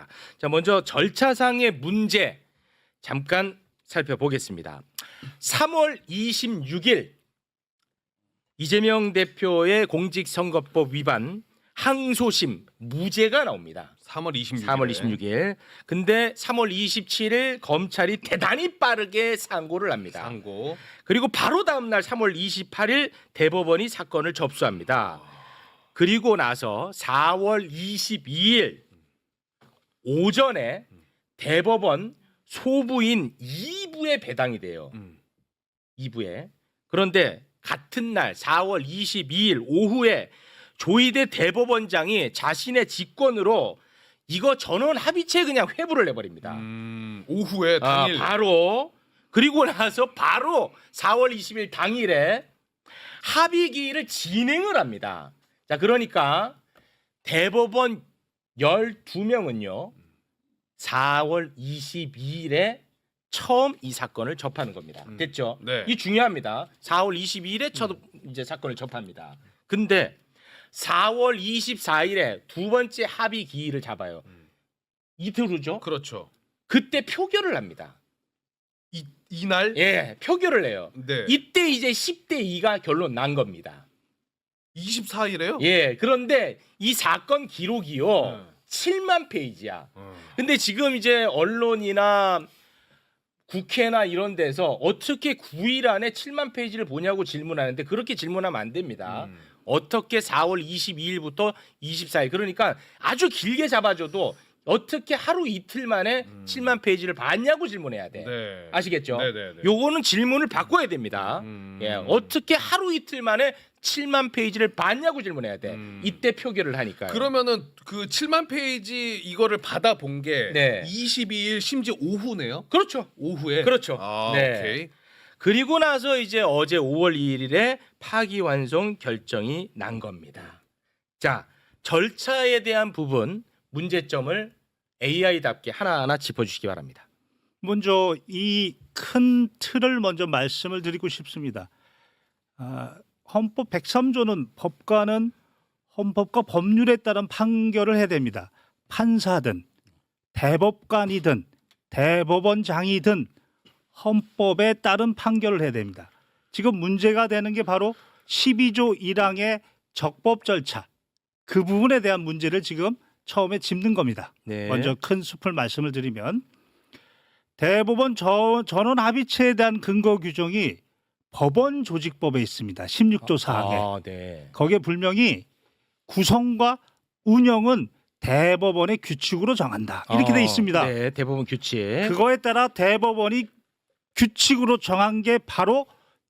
있습니다. 자, 먼저 절차상의 문제 잠깐 살펴보겠습니다. 3월 26일 이재명 대표의 공직선거법 위반 항소심 무죄가 나옵니다. 3월 26일. 3월 26일. 근데 3월 27일 검찰이 대단히 빠르게 상고를 합니다. 상고. 그리고 바로 다음 날 3월 28일 대법원이 사건을 접수합니다. 그리고 나서 4월 22일 오전에 대법원 소부인 2부에 배당이 돼요. 음. 2부에. 그런데 같은 날 4월 22일 오후에 조희대 대법원장이 자신의 직권으로 이거 전원 합의체 그냥 회부를 내버립니다. 음, 오후에 아, 당일 바로 그리고 나서 바로 4월 20일 당일에 합의기일을 진행을 합니다. 자, 그러니까 대법원 12명은요. 4월 22일에 처음 이 사건을 접하는 겁니다. 음. 됐죠? 네. 이 중요합니다. 4월 22일에 첫 이제 사건을 접합니다. 근데 4월 24일에 두 번째 합의 기일을 잡아요. 음. 이틀 후죠. 그렇죠. 그때 표결을 합니다. 이 이날 예, 표결을 해요. 네. 이때 이제 10대 2가 결론 난 겁니다. 24일에요? 예, 그런데 이 사건 기록이요. 네. 7만 페이지야. 어. 근데 지금 이제 언론이나 국회나 이런 데서 어떻게 9일 안에 7만 페이지를 보냐고 질문하는데 그렇게 질문하면 안 됩니다. 음. 어떻게 4월 22일부터 24일 그러니까 아주 길게 잡아줘도 어떻게 하루 이틀 만에 음. 7만 페이지를 봤냐고 질문해야 돼. 네. 아시겠죠? 네, 네, 네. 요거는 질문을 바꿔야 됩니다. 음. 예, 어떻게 하루 이틀 만에 7만 페이지를 봤냐고 질문해야 돼. 음. 이때 표결을 하니까요. 그러면은 그 7만 페이지 이거를 받아 본 게 네. 22일 심지어 오후네요. 그렇죠. 오후에. 그렇죠. 아, 네. 오케이. 그리고 나서 이제 어제 5월 2일에 파기환송 결정이 난 겁니다. 자, 절차에 대한 부분 문제점을 AI답게 하나하나 짚어주시기 바랍니다. 먼저 이 큰 틀을 먼저 말씀을 드리고 싶습니다. 아, 헌법 103조는 법관은 헌법과 법률에 따른 판결을 해야 됩니다. 판사든 대법관이든 대법원장이든 헌법에 따른 판결을 해야 됩니다. 지금 문제가 되는 게 바로 12조 1항의 적법 절차 그 부분에 대한 문제를 지금 처음에 짚는 겁니다. 네. 먼저 큰 숲을 말씀을 드리면 대법원 저, 전원 합의체에 대한 근거 규정이 법원 조직법에 있습니다. 16조 사항에. 아, 네. 거기에 분명히 구성과 운영은 대법원의 규칙으로 정한다. 이렇게 돼 어, 있습니다. 네, 대부분 규칙. 그거에 따라 대법원이 규칙으로 정한 게 바로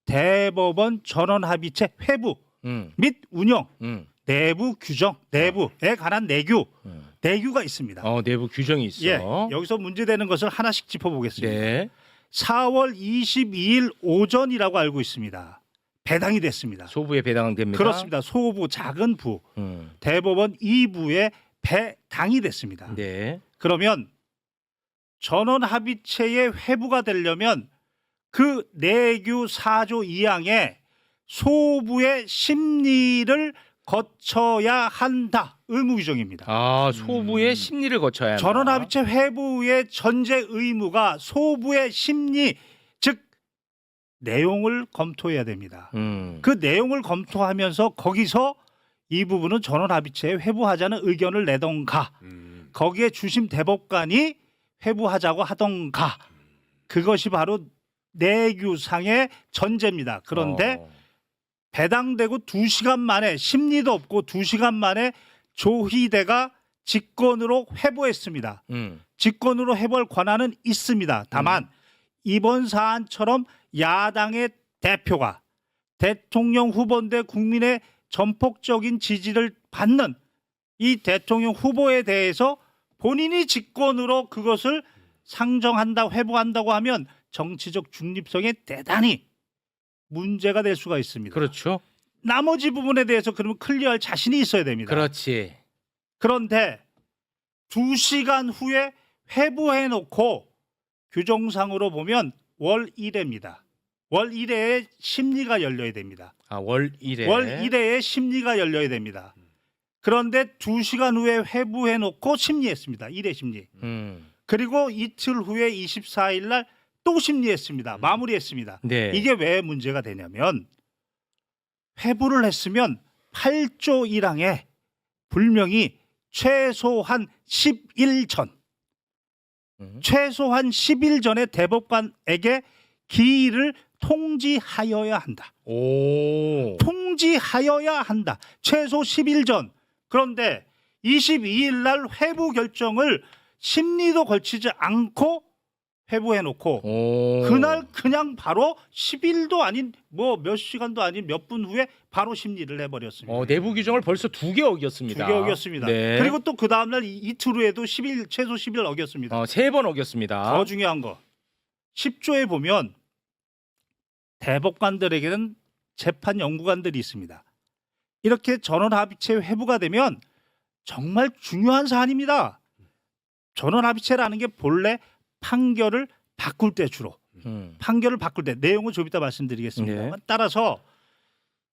대법원 전원 합의체 회부 음, 및 운영, 음, 내부 규정, 내부에 관한 내규, 음. 내규가 있습니다. 어, 내부 규정이 있어. 예, 여기서 문제되는 것을 하나씩 짚어보겠습니다. 네. 4월 22일 오전이라고 알고 있습니다. 배당이 됐습니다. 소부에 배당됩니다. 그렇습니다. 소부 작은 부 음, 대법원 2부에 배당이 됐습니다. 네. 그러면 전원 합의체의 회부가 되려면 그 내규 4조 2항에 소부의 심리를 거쳐야 한다. 의무 규정입니다. 아, 소부의 심리를 거쳐야 한다. 전원 합의체 회부의 전제 의무가 소부의 심리 즉 내용을 검토해야 됩니다. 음. 그 내용을 검토하면서 거기서 이 부분은 전원 합의체에 회부하자는 의견을 내던가 음. 거기에 주심 대법관이 회부하자고 하던가 그것이 바로 내규상의 전제입니다. 그런데 어. 배당되고 두시간 만에 심리도 없고 두시간 만에 조희대가 직권으로 회부했습니다. 음. 직권으로 해볼 권한은 있습니다. 다만 이번 사안처럼 야당의 대표가 대통령 후보인데 국민의 전폭적인 지지를 받는 이 대통령 후보에 대해서 본인이 직권으로 그것을 상정한다, 회부한다고 하면 정치적 중립성에 대단히 문제가 될 수가 있습니다. 그렇죠. 나머지 부분에 대해서 그러면 클리어할 자신이 있어야 됩니다. 그렇지. 그런데 두 시간 후에 회부해 놓고 규정상으로 보면 월 1회입니다. 월 1회에 심리가 열려야 됩니다. 아, 월 1회. 월 1회에 심리가 열려야 됩니다. 그런데 두 시간 후에 회부해 놓고 심리했습니다. 1회 심리. 음. 그리고 이틀 후에 24일 날 또 심리했습니다. 마무리했습니다. 네. 이게 왜 문제가 되냐면 회부를 했으면 8조 1항에 불명이 최소한 10일 전, 음. 최소한 10일 전에 대법관에게 기일을 통지하여야 한다. 오. 통지하여야 한다. 최소 10일 전. 그런데 22일 날 회부 결정을 심리도 걸치지 않고 회부해 놓고 오. 그날 그냥 바로 10일도 아닌 뭐 몇 시간도 아닌 몇 분 후에 바로 심리를 해버렸습니다. 어, 내부 규정을 벌써 두 개 어겼습니다. 두 개 어겼습니다. 네. 그리고 또 그 다음날 이- 이틀 후에도 10일 최소 10일 어겼습니다. 어, 세 번 어겼습니다. 더 중요한 거 10조에 보면 대법관들에게는 재판 연구관들이 있습니다. 이렇게 전원 합의체 회부가 되면 정말 중요한 사안입니다. 전원 합의체라는 게 본래 판결을 바꿀 때 주로 음. 판결을 바꿀 때 내용은 좀 이따 말씀드리겠습니다. 네. 따라서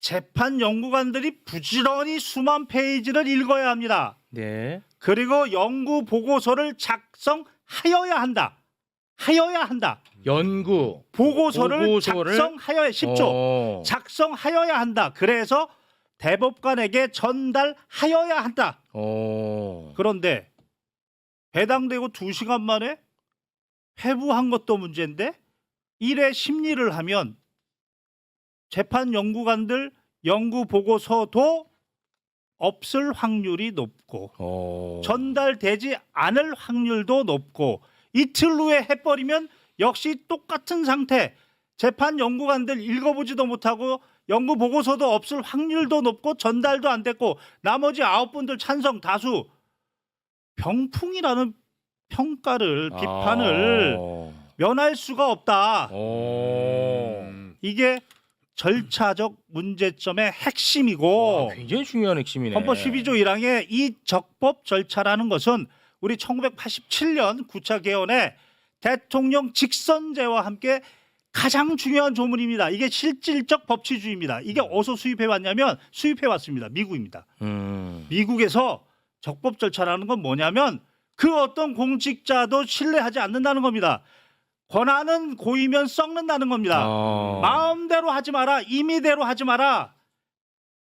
재판 연구관들이 부지런히 수만 페이지를 읽어야 합니다. 네. 그리고 연구 보고서를 작성하여야 한다. 하여야 한다. 연구 보고서를, 보고서를? 작성하여야 10조 어. 작성하여야 한다. 그래서 대법관에게 전달하여야 한다. 어. 그런데 배당되고 2시간 만에 회부한 것도 문제인데 일회 심리를 하면 재판 연구관들 연구 보고서도 없을 확률이 높고 어. 전달되지 않을 확률도 높고 이틀 후에 해버리면 역시 똑같은 상태. 재판 연구관들 읽어보지도 못하고 연구 보고서도 없을 확률도 높고 전달도 안 됐고 나머지 아홉 분들 찬성 다수 병풍이라는 평가를 비판을 어. 면할 수가 없다. 어. 음. 이게 절차적 문제점의 핵심이고 와, 굉장히 중요한 핵심이네. 헌법 12조 1항의 이 적법 절차라는 것은 우리 1987년 9차 개헌의 대통령 직선제와 함께 가장 중요한 조문입니다. 이게 실질적 법치주의입니다. 이게 어디서 수입해 왔냐면 수입해 왔습니다. 미국입니다. 음. 미국에서 적법 절차라는 건 뭐냐면 그 어떤 공직자도 신뢰하지 않는다는 겁니다. 권한은 고이면 썩는다는 겁니다. 어. 마음대로 하지 마라. 임의대로 하지 마라.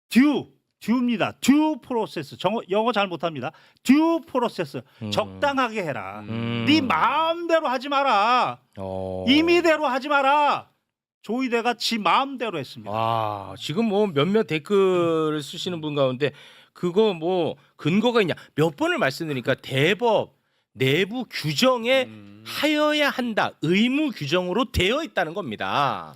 듀 듀입니다. 듀 프로세스. 정어, 영어 잘 못합니다. 듀 프로세스. 음. 적당하게 해라. 음. 네 마음대로 하지 마라. 어. 임의대로 하지 마라. 조이대가 지 마음대로 했습니다. 와 지금 뭐 몇몇 댓글을 쓰시는 분 가운데 그거 뭐 근거가 있냐 몇 번을 말씀드리니까 대법 내부 규정에 음. 하여야 한다 의무 규정으로 되어 있다는 겁니다.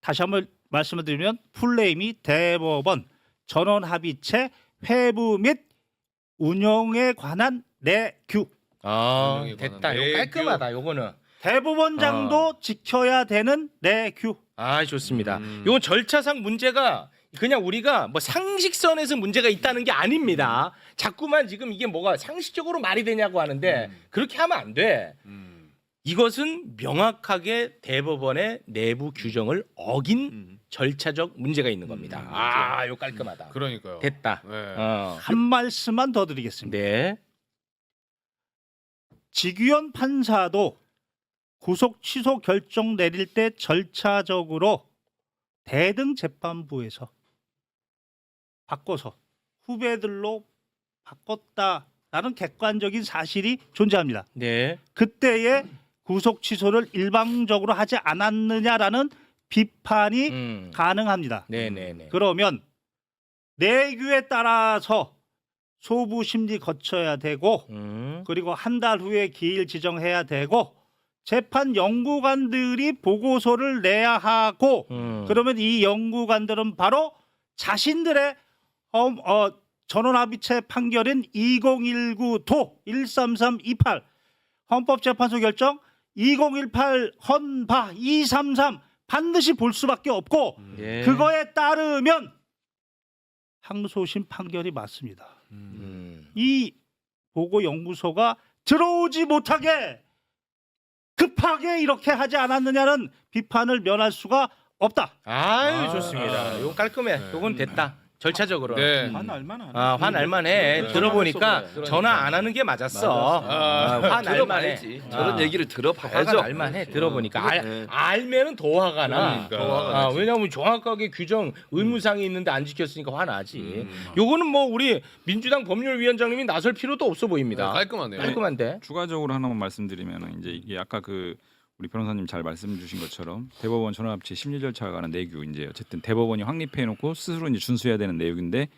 다시 한번 말씀을 드리면 풀네임이 대법원 전원 합의체 회부 및 운영에 관한 내규. 아 운영에 관한 됐다. 이거 내규. 깔끔하다. 요거는 대법원장도 지켜야 되는 내규. 아 좋습니다. 음. 이건 절차상 문제가 그냥 우리가 뭐 상식선에서 문제가 있다는 게 아닙니다. 자꾸만 지금 이게 뭐가 상식적으로 말이 되냐고 하는데 음. 그렇게 하면 안 돼. 음. 이것은 명확하게 대법원의 내부 규정을 어긴 음. 절차적 문제가 있는 겁니다. 음. 아, 요 깔끔하다. 그러니까요. 됐다. 네. 어. 한 말씀만 더 드리겠습니다. 네. 지규현 판사도 구속 취소 결정 내릴 때 절차적으로 대등 재판부에서 바꿔서 후배들로 바꿨다라는 객관적인 사실이 존재합니다. 네. 그때의 구속 취소를 일방적으로 하지 않았느냐라는 비판이 음. 가능합니다. 네, 네, 네. 그러면 내규에 따라서 소부 심리 거쳐야 되고 음. 그리고 한 달 후에 기일 지정해야 되고 재판 연구관들이 보고서를 내야 하고 음. 그러면 이 연구관들은 바로 자신들의 어, 어, 전원합의체 판결인 2019도 13328 헌법재판소 결정 2018 헌바 233 반드시 볼 수밖에 없고 네. 그거에 따르면 항소심 판결이 맞습니다. 음. 음. 이 보고 연구소가 들어오지 못하게 급하게 이렇게 하지 않았느냐는 비판을 면할 수가 없다. 아유, 아, 좋습니다. 아. 요 깔끔해. 네. 요건 됐다. 절차적으로. 네. 화날 만한. 아, 화 날 만해. 네. 들어보니까 그러니까. 전화 안 하는 게 맞았어. 아, 화 날 만해. 들어봐야지. 저런 아. 얘기를 들어봐야죠. 화가 날 만해. 들어보니까 알, 네. 알면은 더 화가 나. 그러니까. 더 화가 나. 왜냐하면 정확하게 규정 의무상이 있는데 안 지켰으니까 화 나지. 음. 요거는 뭐 우리 민주당 법률위원장님이 나설 필요도 없어 보입니다. 깔끔하네요. 깔끔한데. 추가적으로 하나만 말씀드리면 이제 이게 아까 그 우리 변호사님 잘 말씀 주신 것처럼 대법원 전원합치 심리 절차가 관한 내규 이제 어쨌든 대법원이 확립해 놓고 스스로 이제 준수해야 되는 내용인데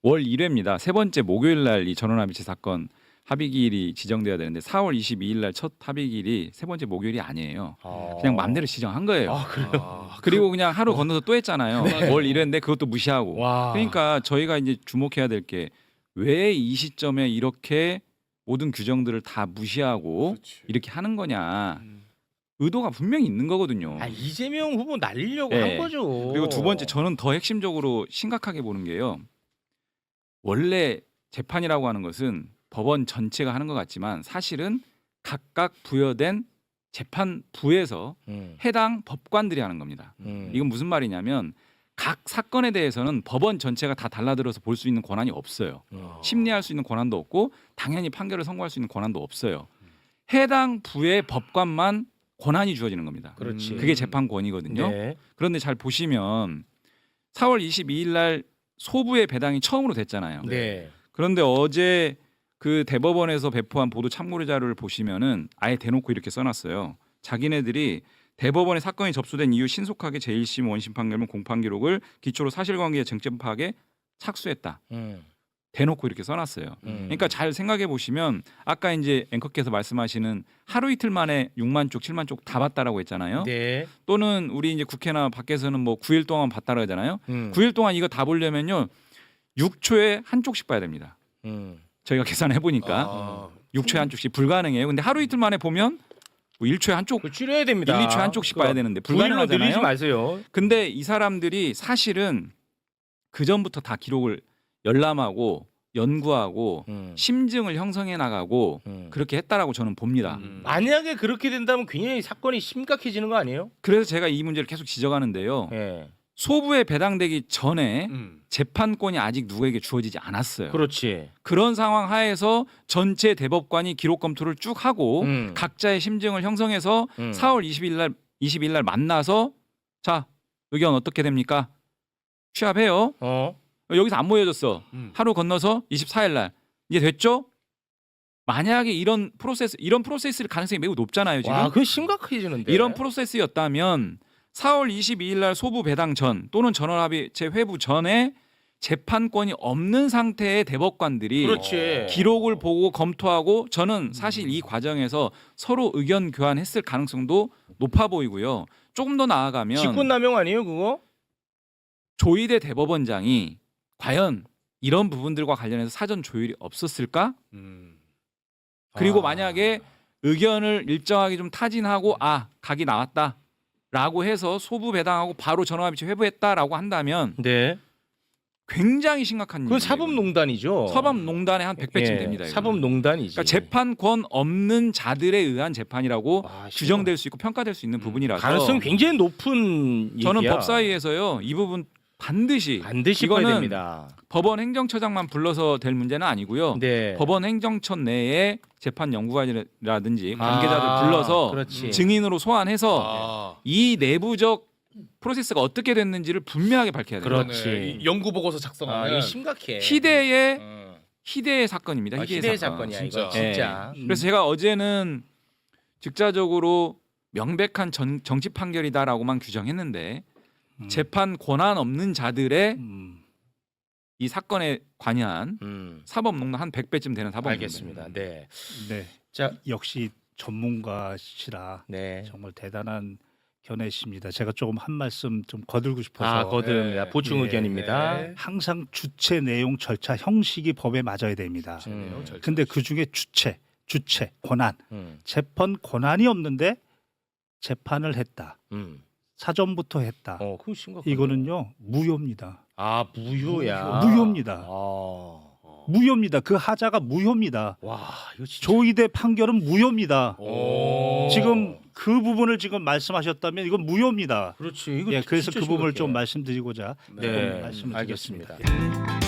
월 1회입니다. 세 번째 목요일 날 이 전원합치 사건 합의 기일이 지정돼야 되는데 4월 22일 날 첫 합의 기일이 세 번째 목요일이 아니에요. 그냥 마음대로 지정한 거예요. 아? 아, 그리고 그냥 하루 건너서 또 했잖아요. 월 1회인데 그것도 무시하고. 와. 그러니까 저희가 이제 주목해야 될 게 왜 이 시점에 이렇게 모든 규정들을 다 무시하고 그렇지. 이렇게 하는 거냐 음. 의도가 분명히 있는 거거든요. 아, 이재명 후보 날리려고 네. 한 거죠. 그리고 두 번째 저는 더 핵심적으로 심각하게 보는 게요. 원래 재판이라고 하는 것은 법원 전체가 하는 것 같지만 사실은 각각 부여된 재판부에서 음, 해당 법관들이 하는 겁니다. 음. 이건 무슨 말이냐면 각 사건에 대해서는 법원 전체가 다 달라들어서 볼 수 있는 권한이 없어요. 음. 심리할 수 있는 권한도 없고 당연히 판결을 선고할 수 있는 권한도 없어요. 해당 부의 법관만 권한이 주어지는 겁니다. 그렇지. 그게 재판권이거든요. 네. 그런데 잘 보시면 4월 22일 날 소부의 배당이 처음으로 됐잖아요. 네. 그런데 어제 그 대법원에서 배포한 보도 참고료 자료를 보시면은 아예 대놓고 이렇게 써놨어요. 자기네들이 대법원에 사건이 접수된 이후 신속하게 제1심 원심 판결문 공판 기록을 기초로 사실관계 쟁점 파악에 착수했다. 음. 대놓고 이렇게 써놨어요. 음. 그러니까 잘 생각해 보시면 아까 이제 앵커께서 말씀하시는 하루 이틀 만에 6만 쪽, 7만 쪽 다 봤다라고 했잖아요. 네. 또는 우리 이제 국회나 밖에서는 뭐 9일 동안 봤다고 하잖아요. 음. 9일 동안 이거 다 보려면요. 6초에 한 쪽씩 봐야 됩니다. 음. 저희가 계산해 보니까 아, 6초에 한 쪽씩 불가능해요. 근데 하루 이틀 만에 보면 뭐 1초에 한 쪽, 줄여야 됩니다. 1, 2초에 한 쪽씩 봐야 되는데 불일로 늘리지 불가능하잖아요. 마세요. 근데 이 사람들이 사실은 그 전부터 다 기록을 열람하고 연구하고 음. 심증을 형성해 나가고 음. 그렇게 했다라고 저는 봅니다. 음. 만약에 그렇게 된다면 굉장히 사건이 심각해지는 거 아니에요? 그래서 제가 이 문제를 계속 지적하는데요. 예. 소부에 배당되기 전에 음. 재판권이 아직 누구에게 주어지지 않았어요. 그렇지. 그런 상황 하에서 전체 대법관이 기록 검토를 쭉 하고 음. 각자의 심증을 형성해서 음. 4월 20일 날 20일 날 만나서 자 의견 어떻게 됩니까? 취합해요. 어. 여기서 안 모여졌어. 음. 하루 건너서 24일 날 이제 됐죠? 만약에 이런 프로세스 이런 프로세스일 가능성이 매우 높잖아요 지금. 와, 그 심각해지는데. 이런 프로세스였다면 4월 22일 날 소부 배당 전 또는 전원합의체 회부 전에 재판권이 없는 상태의 대법관들이 그렇지. 기록을 보고 검토하고 저는 사실 이 과정에서 서로 의견 교환했을 가능성도 높아 보이고요. 조금 더 나아가면 직권 남용 아니에요, 그거? 조희대 대법원장이 과연 이런 부분들과 관련해서 사전 조율이 없었을까? 음. 그리고 아. 만약에 의견을 일정하게 좀 타진하고 아 각이 나왔다라고 해서 소부 배당하고 바로 전화합의체 회부했다라고 한다면 네. 굉장히 심각한 그 일이에요. 사법농단이죠. 사법농단의 한 100배쯤 예, 됩니다. 이거는. 사법농단이지. 그러니까 재판권 없는 자들에 의한 재판이라고 와, 규정될 수 있고 평가될 수 있는 부분이라서 가능성 굉장히 높은 저는 얘기야. 법사위에서요 이 부분 반드시 반드시 이거는 봐야 됩니다. 법원 행정처장만 불러서 될 문제는 아니고요. 네. 법원 행정처 내에 재판 연구관이라든지 관계자들 아, 불러서 그렇지. 증인으로 소환해서 아, 이 내부적 프로세스가 어떻게 됐는지를 분명하게 밝혀야 돼요. 그렇지. 그러네. 이 연구 보고서 아, 작성하는 이거 심각해. 희대의 어. 희대의 사건입니다. 아, 희대의, 희대의 사건. 사건이야 진짜. 이거 진짜. 예. 그래서 제가 어제는 즉자적으로 명백한 전, 정치 판결이다라고만 규정했는데 음. 재판 권한 없는 자들의 음. 이 사건에 관여한 음. 사법 농단 한 100배쯤 되는 사법농단. 알겠습니다. 네. 네. 자, 역시 전문가시라 네. 정말 대단한 견해십니다. 제가 조금 한 말씀 좀 거들고 싶어서 아, 거듭입니다. 네. 보충 네, 의견입니다. 네. 항상 주체, 내용, 절차, 형식이 법에 맞아야 됩니다. 음. 잘 근데 그 중에 주체, 주체, 권한, 음. 재판 권한이 없는데 재판을 했다. 음. 사전부터 했다. 어, 그거 심각. 이거는요 무효입니다. 아, 무효야. 무효입니다. 아. 무효입니다. 그 하자가 무효입니다. 와, 이거 진짜. 조의대 판결은 무효입니다. 오. 지금 그 부분을 지금 말씀하셨다면 이건 무효입니다. 그렇지. 이거 예, 그래서 진짜 그 부분을 심각해. 좀 말씀드리고자 네, 말씀을 드렸습니다. 알겠습니다.